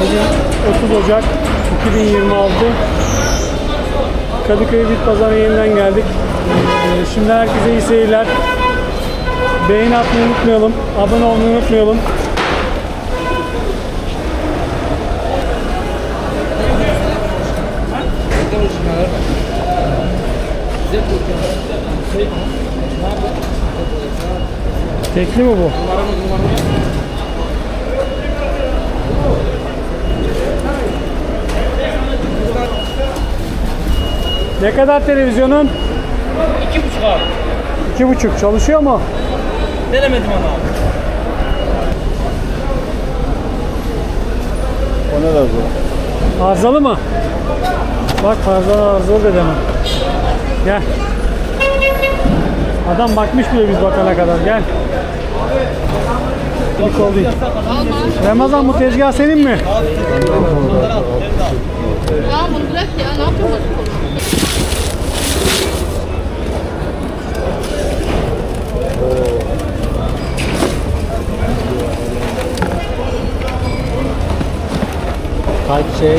Bugün 30 Ocak 2026 Kadıköy Bit Pazarı'na yeniden geldik. Ee, Şimdi herkese iyi seyirler. Beğeni atmayı unutmayalım. Abone olmayı unutmayalım. Tekli mi bu? Ne kadar televizyonun? İki buçuk abi. İki buçuk. Çalışıyor mu? Denemedim onu abi. O ne lazım? Arızalı mı? Bak fazla arızalı da demem. Gel. Adam bakmış bile biz bakana kadar. Gel. İlk oldu. Ramazan bu tezgah senin mi? Ya bunu bırak ya ne yapıyorsun? Kaç şey?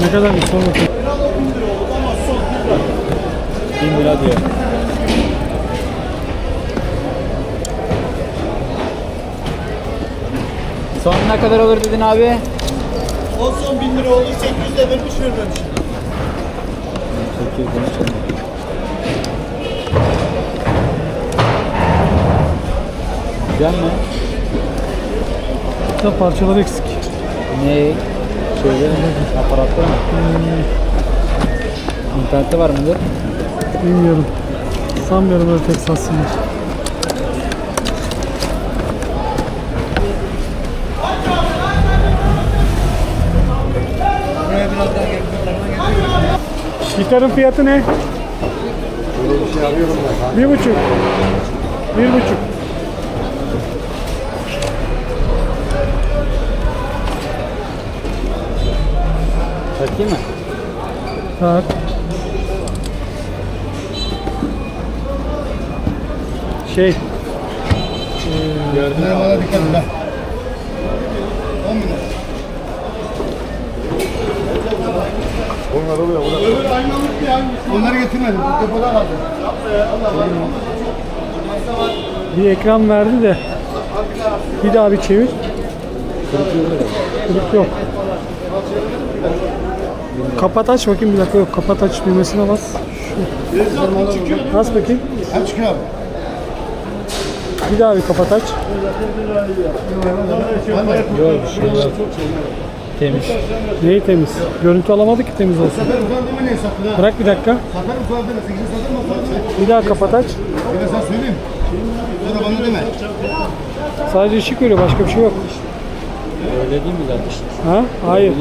Ne kadar bir sor bakayım. 1000 lira diyor. Son ne kadar olur dedin abi? O son 1000 lira oldu 800 de vermiş vermemiş. 800 demiş. Güzel mi? Da parçalar eksik. Ne? Şöyle aparatta mı? İnternette var mıdır? Bilmiyorum. Sanmıyorum öyle tek satsınlar. Buraya biraz daha geri kurtarma geliyor. Gitarın fiyatı ne? Böyle bir şey arıyorum ben. Bir buçuk. Bir buçuk. Takayım mı? Tak. Şey. Gördüm. Bana dikkat et lan. 10 bin lira. Onlar oluyor. Öbür aynalık bir hangisi? Onları getirmedim. Depoda kaldı. Bir ekran verdi de. Bir daha bir çevir. Kırık yok. Kapat aç bakayım bir dakika yok. Kapat aç düğmesine bas. Şu. Bas bakayım. Hem çıkıyor abi. Bir daha bir kapat aç. Yok bir şey yok. Temiz. Neyi temiz? Görüntü alamadı ki temiz olsun. Bırak bir dakika. Sefer uzandığını 8'i satır mı? Satır. Bir daha kapat aç. Bir de sen söyleyeyim. Sonra bana deme. Sadece ışık veriyor başka bir şey yok. Öyle değil mi zaten? Ha? Hayır.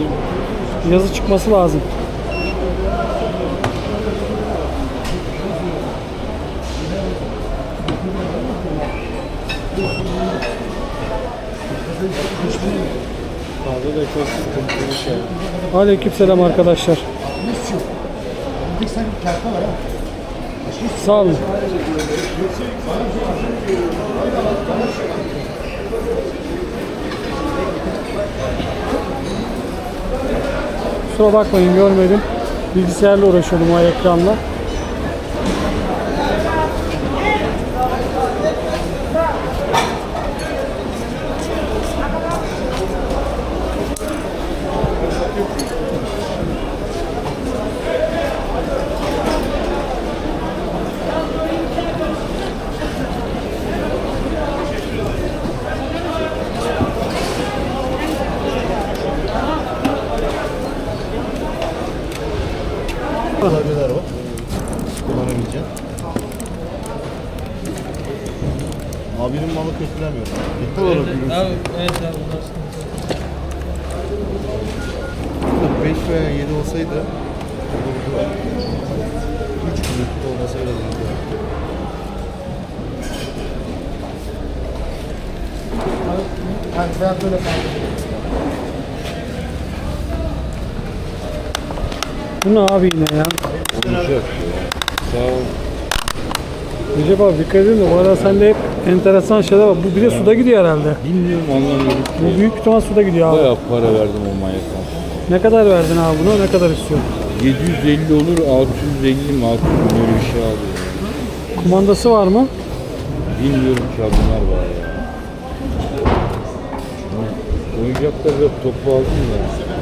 Yazı çıkması lazım. Fazla da çok sıkıntılı bir şey. Aleykümselam arkadaşlar. Sağ olun. Kusura bakmayın görmedim. Bilgisayarla uğraşıyordum o ekranla. Klavyeler var. Kullanabileceğin. Abinin malı kötülemiyor. Bitti olur. Abi evet abi sıkıntı. 5 veya 7 olsaydı olurdu. 3 kılıklı olmasa öyle olurdu. Ben, ben böyle Bu ne abi yine ya? Olacak. Sağ ol. Recep abi dikkat edin de bu arada sende hep enteresan şeyler var. Bu bir de suda gidiyor herhalde. Bilmiyorum anlamıyorum. Bu büyük ihtimal suda gidiyor abi. Bayağı para verdim o manyaktan. Ne kadar verdin abi buna? Ne kadar istiyorsun? 750 olur 650 mi 600 mi öyle bir şey alıyor. Kumandası var mı? Bilmiyorum ki abi bunlar var ya. Oyuncaklar yok topu aldım da.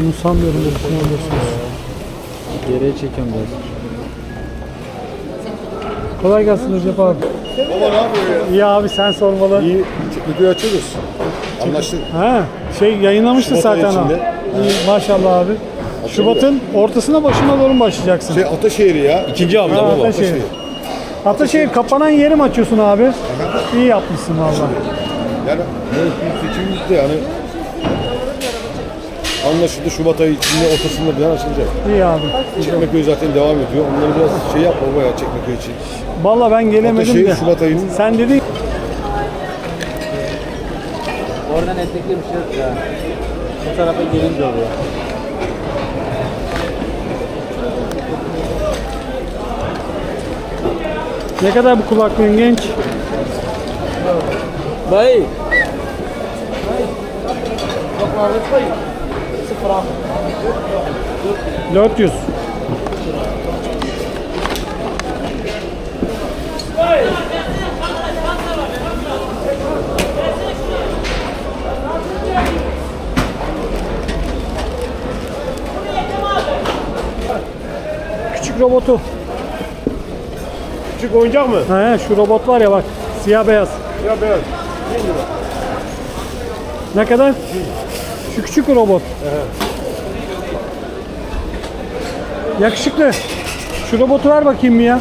Bunu sanmıyorum bu kumandası. Geriye çekiyorum biraz. Kolay gelsin Recep abi. Baba ne yapıyor ya? İyi abi sen sormalı. İyi. Videoyu açıyoruz. Anlaştık. Ha, şey yayınlamıştı Şubat ayı zaten içinde. İyi, maşallah abi. Şubat'ın ortasına başına doğru mu başlayacaksın? Şey Ataşehir'i ya. İkinci Ha, baba. Ataşehir. Ataşehir kapanan yeri mi açıyorsun abi? İyi yapmışsın valla. Yani evet, bir seçimimiz de yani anlaşıldı Şubat ayı içinde ortasında bir açılacak. İyi abi. Çekmeköy zaten devam ediyor. Onları biraz şey yap baba ya Çekmeköy için. Valla ben gelemedim Ataşehir de. Şubat ayının Sen dedin Oradan eteklemişler ya. Bu tarafa gelince oluyor. ne kadar bu kulaklığın genç? Bay. 400. Küçük robotu. Küçük oyuncak mı? He, şu robot var ya bak. Siyah beyaz. Ya beyaz. Ne kadar? Şu küçük robot. Yakışıklı. Şu robotu ver bakayım bir ya.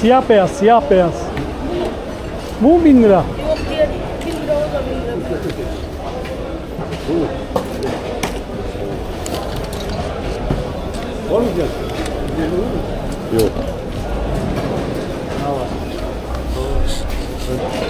Siyah beyaz, siyah beyaz. Bu mu 1000 lira? Yok diğer 1000 lira o da 1000 lira. Var mı fiyat? Yok. Ne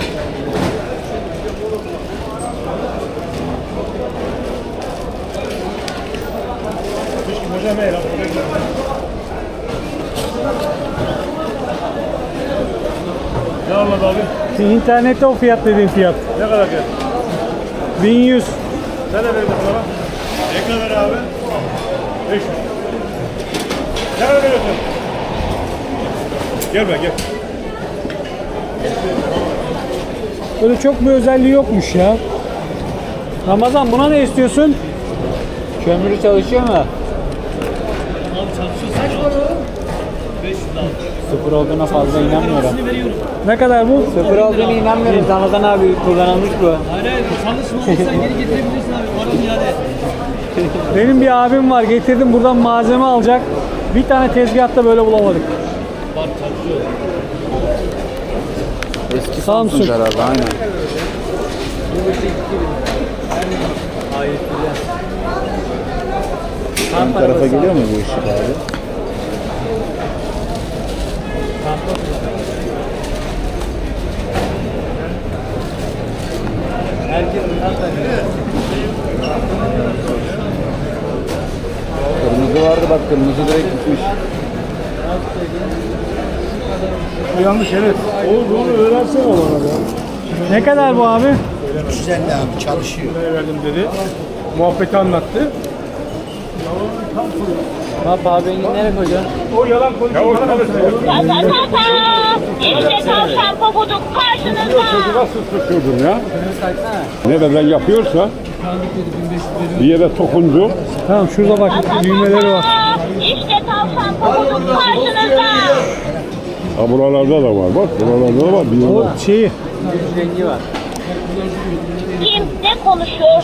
anladın abi? İnternette o fiyat dediğin fiyat. Ne kadar fiyat? 1100. Sen ne verdin bana? Ne kadar abi? 500. Ne kadar veriyorsun? Gel be gel. Böyle çok bir özelliği yokmuş ya. Ramazan buna ne istiyorsun? Kömürü çalışıyor mu? Sıfır olduğuna fazla inanmıyorum. Ne kadar bu? Sıfır olduğuna inanmıyorum. Ramazan abi kullanılmış bu. Hayır hayır çalışma olursa geri getirebilirsin abi. Paranı iade. Benim bir abim var getirdim buradan malzeme alacak. Bir tane tezgahta böyle bulamadık. Var çalışıyor. Eski Samsung. herhalde aynen. Bu tarafa geliyor mu bu ışık abi? Kırmızı vardı bak kırmızı direkt gitmiş. Yanlış evet. Oğlum onu öğrensene bana. Ne kadar bu abi? 350 abi çalışıyor. verdim dedi. Muhabbeti anlattı. Ha pahabeyi nereye koyacaksın? O yalan konuşuyor. Ya ta ta ta. İşte tavşan pabuduk karşınızda. Nasıl tutuyordun ya? Nereden yapıyorsa bir yere tokundu. Tamam şurada bak düğmeleri var. İşte tavşan pabuduk karşınızda. Ha buralarda da var bak. Buralarda da var. Bir yere. O şeyi Rengi var. Kim ne konuşuyor?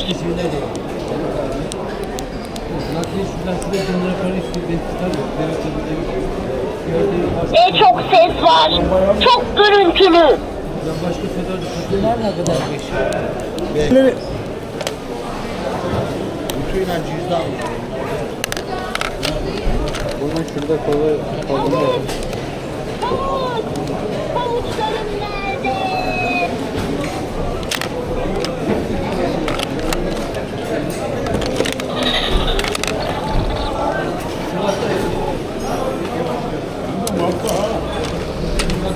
Ne çok ses var. Çok gürültülü. Bütün inancı yüzde altmış. Bunun şurada kolu kolunda. Havuç. Havuçlarım nerede?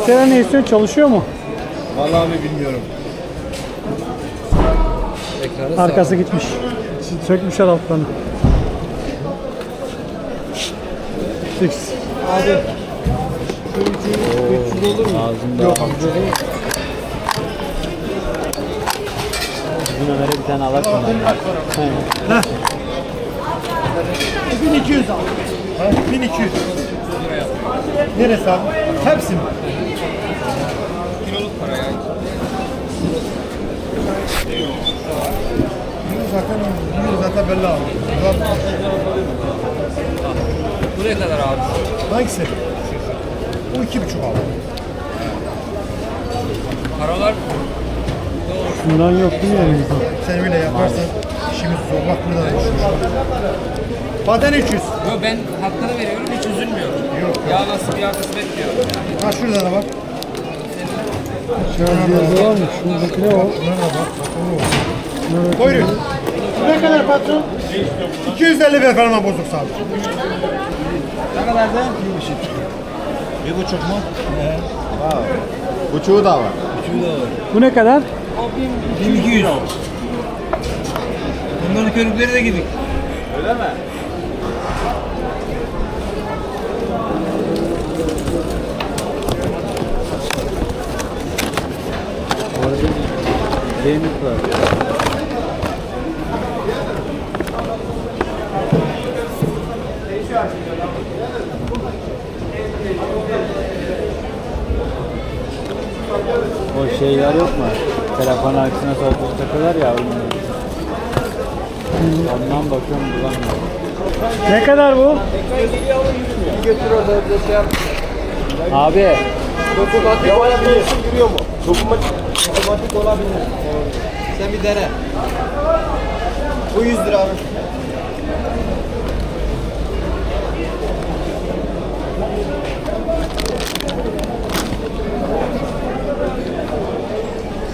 Bir sene ne istiyor? Çalışıyor mu? Vallahi abi bilmiyorum. Arkası gitmiş. Sökmüşler altlarını. Fix. Ağzımda Yok. Bizim Ömer'e bir tane alarsın. 1200 abi. 1200. Neresi abi? Hepsi mi? Para ya. Zaten, zaten belli abi. Buraya kadar abi. Hangisi? Bu iki buçuk abi. Paralar Şundan yok değil mi elimizde? Sen öyle yaparsan işimiz zor. Bak burada da düşmüş. Baden 300. Yo ben hakkını veriyorum hiç üzülmüyorum. Yok. Yağ nasıl bir arkası bekliyor. Ha şurada da bak. Şöyle bir yazı var mı? Şuradaki ne o? Şuna da bak. bak onu. Buyurun. Ne kadar patron? 250 ver falan bozuk sağ. Ne kadar da? Bir buçuk. Bir buçuk mu? Buçuğu da var. Bu ne kadar? 1200. Bunların körükleri de gidik. Benim var. O şeyler yok mu? Telefon arkasına sokup takıyorlar ya. Ondan bakıyorum bulamıyorum. Ne kadar bu? Abi Otomatik olabilir. Giriyor mu? Dokunmatik, otomatik olabilir. Sen bir dene. Bu 100 lira abi.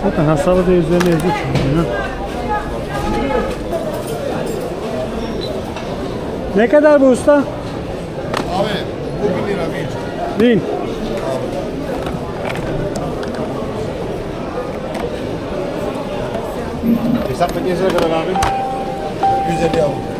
Zaten hasarı da üzerine şimdi, ha. Ne kadar bu usta? Abi bu 1 lira bir. Bin. Hesap makinesine kadar abi. 150 abi.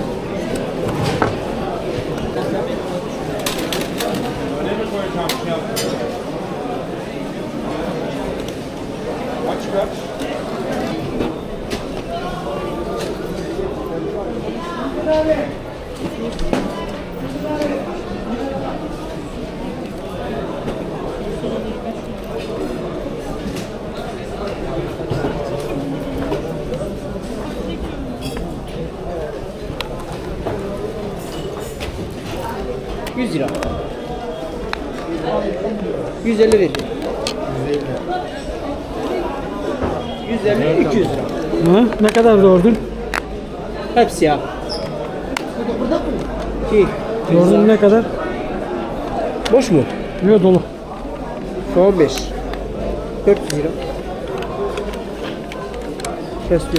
Yüz lira. 150 ver. 150 200 lira. Ha? Ne kadar doğurdun? Hepsi ya. İyi. Doğurdun ne kadar? Boş mu? Yok dolu. Şu an 5. 400 lira. Kesti.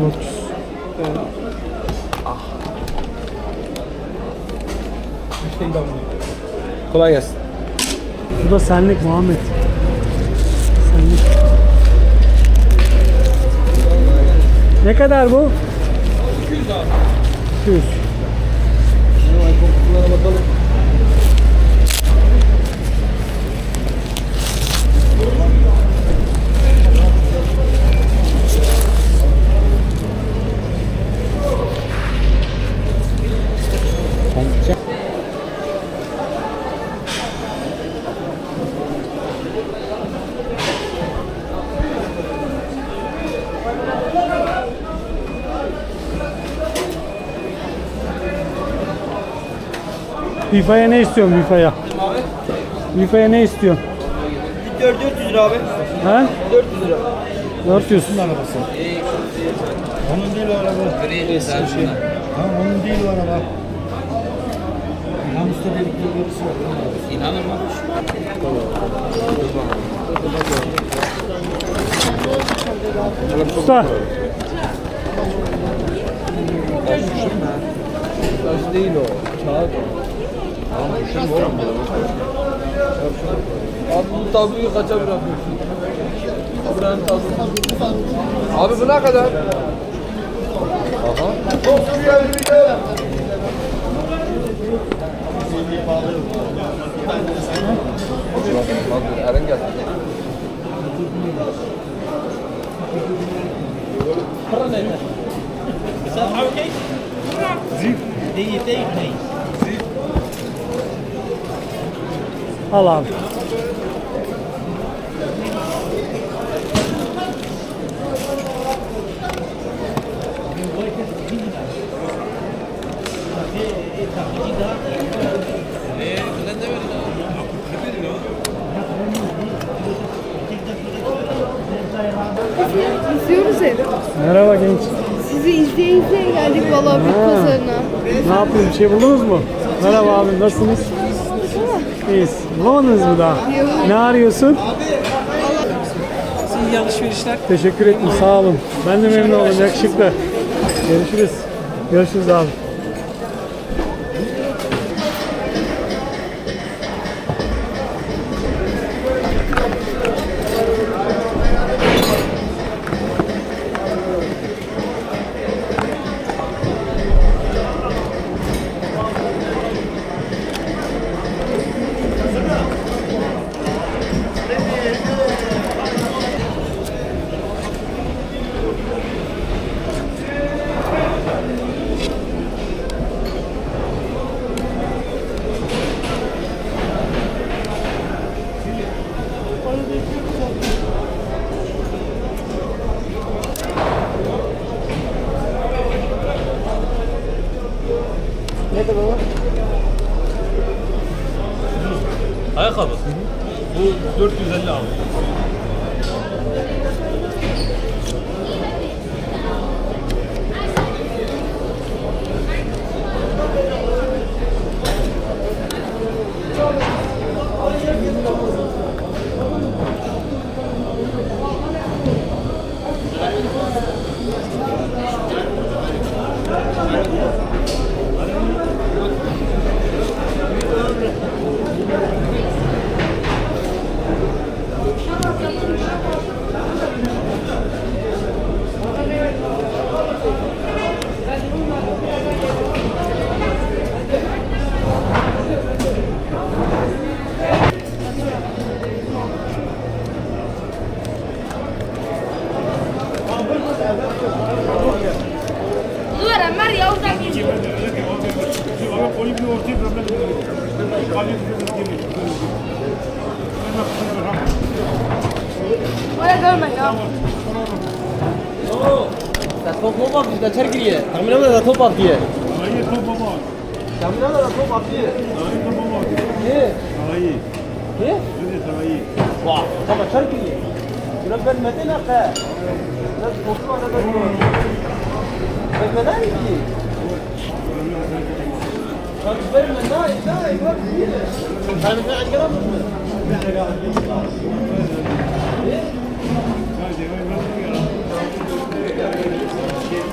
400. Kolay gelsin. Bu da senlik Muhammed. Senlik. Ne kadar bu? 200 abi. 200. FIFA'ya ne istiyorsun FIFA'ya? FIFA'ya ne istiyorsun? 400 lira abi. Ha? 400 lira. 400. Onun değil o araba. Tamam onun değil o araba. Hamster dedikleri birisi var. Usta. Taş değil o. Kağıt o. Abi bu tabloyu kaça bırakıyorsun? Buranın tablosu. Abi bu ne kadar? Aha. Bak Eren geldi. Al abi. İzliyoruz evi. Merhaba genç. Sizi izleye izleye geldik valla bir pazarına. Ne yapayım? Bir şey buldunuz mu? Merhaba abi. Nasılsınız? İyiyiz. Bulamadınız mı daha? Ne arıyorsun? İyi alışverişler. Teşekkür ederim. Sağ olun. Ben de memnun oldum. Yakışıklı. Görüşürüz. Görüşürüz abi. Oraya görme ya. Top mu var bizde Çerkiriye? Tahmin da top at diye. Hayır top baba. Tahmin da top at diye. Hayır top baba. Ne? Hayır. Ne? Öyle hayır. Vah, tamam Çerkiriye. Biraz ben Metin Akı. Biraz topu var da bu. Ben neden ki? Transfer mi? Ne? Ne? Bak. Sen bir aşkına mı? Tamam abi.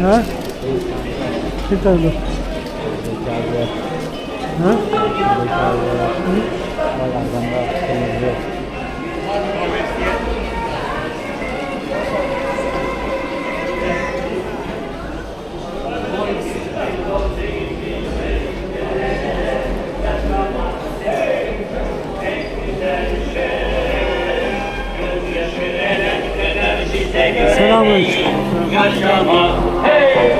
হ্যাঁ ঠিক থাকবে হ্যাঁ Selamünaleyküm yaşamak hey,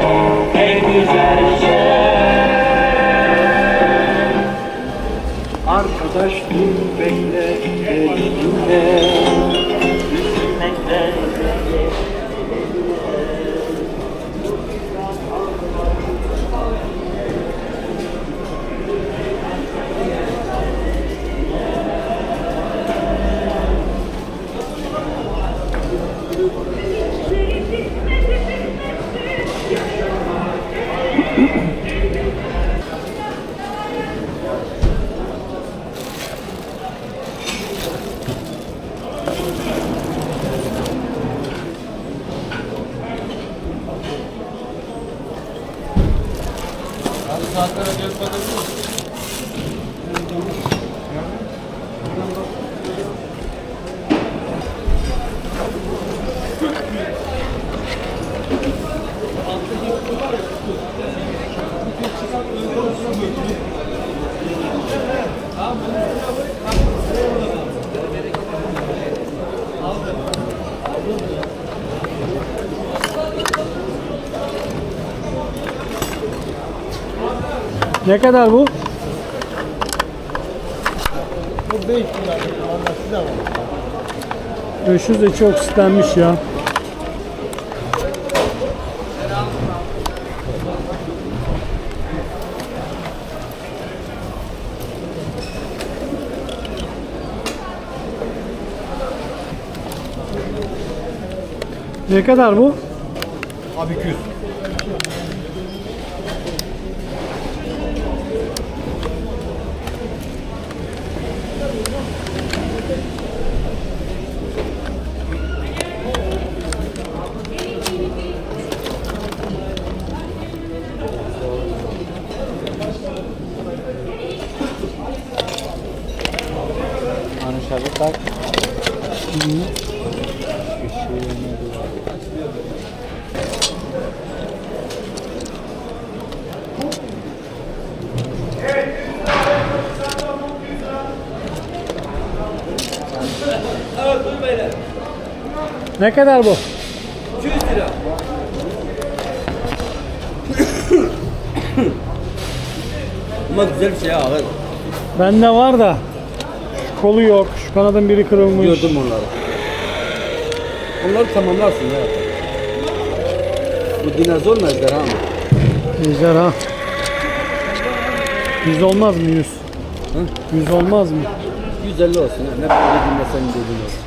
en güzel şey. Arkadaş dur bekle, bekle. Ne kadar bu? Bu 5 lira. Valla size var. 500 de çok istenmiş ya. Ne kadar bu? Abi 200. Anışarı tak. Ne kadar bu? 200 lira. Ama güzel bir şey abi. Bende var da kolu yok. Şu kanadın biri kırılmış. Gördüm onları. Onları tamamlarsın ya. Bu dinozor mu ejderha mı? Ejderha. Yüz olmaz mı yüz? Yüz olmaz mı? 150 olsun. ya. Ne dediğinde senin dediğin olsun.